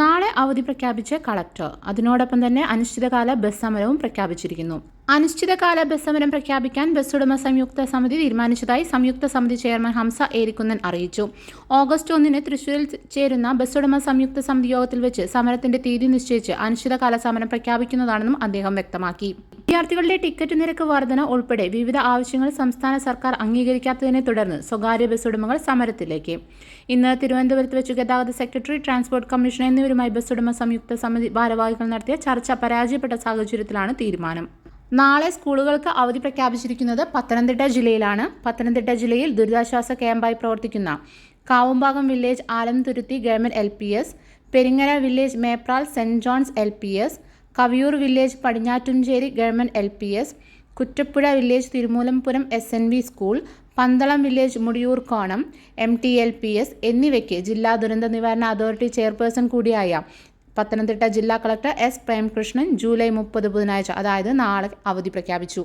നാളെ അവധി പ്രഖ്യാപിച്ച കളക്ടർ. അതിനോടൊപ്പം തന്നെ അനിശ്ചിതകാല ബസ് സമരവും പ്രഖ്യാപിച്ചിരിക്കുന്നു. അനിശ്ചിതകാല ബസ് സമരം പ്രഖ്യാപിക്കാൻ ബസ് ഉടമ സംയുക്ത സമിതി തീരുമാനിച്ചതായി സംയുക്ത സമിതി ചെയർമാൻ ഹംസ ഏരിക്കുന്നൻ അറിയിച്ചു. ഓഗസ്റ്റ് ഒന്നിന് തൃശൂരിൽ ചേരുന്ന ബസ് ഉടമ സംയുക്ത സമിതി യോഗത്തിൽ വെച്ച് സമരത്തിന്റെ തീയതി നിശ്ചയിച്ച് അനിശ്ചിതകാല സമരം പ്രഖ്യാപിക്കുന്നതാണെന്നും അദ്ദേഹം വ്യക്തമാക്കി. വിദ്യാർത്ഥികളുടെ ടിക്കറ്റ് നിരക്ക് വർധന ഉൾപ്പെടെ വിവിധ ആവശ്യങ്ങൾ സംസ്ഥാന സർക്കാർ അംഗീകരിക്കാത്തതിനെ തുടർന്ന് സ്വകാര്യ ബസ് ഉടമകൾ സമരത്തിലേക്ക്. ഇന്ന് തിരുവനന്തപുരത്ത് വെച്ച് ഗതാഗത സെക്രട്ടറി ട്രാൻസ്പോർട്ട് കമ്മീഷൻ എന്നിവരുമായി ബസ് ഉടമ സംയുക്ത സമിതി ഭാരവാഹികൾ നടത്തിയ ചർച്ച പരാജയപ്പെട്ട സാഹചര്യത്തിലാണ് തീരുമാനം. നാളെ സ്കൂളുകൾക്ക് അവധി പ്രഖ്യാപിച്ചിരിക്കുന്നത് പത്തനംതിട്ട ജില്ലയിലാണ്. പത്തനംതിട്ട ജില്ലയിൽ ദുരിതാശ്വാസ ക്യാമ്പായി പ്രവർത്തിക്കുന്ന Kavumbhagam village Alamthuruthy government L P S Peringara village Mepral Saint John's L P S Kaviyoor village Padinjattumchery government L P S Kuttappuzha village Thirumoolapuram S N V school Pandalam village Mudiyoor Konam M T L P S എന്നിവയ്ക്ക് ജില്ലാ ദുരന്ത നിവാരണ authority chairperson കൂടിയായ പത്തനംതിട്ട ജില്ലാ collector S Premkrishnan July മുപ്പത് ബുധനാഴ്ച അതായത് നാളെ അവധി പ്രഖ്യാപിച്ചു.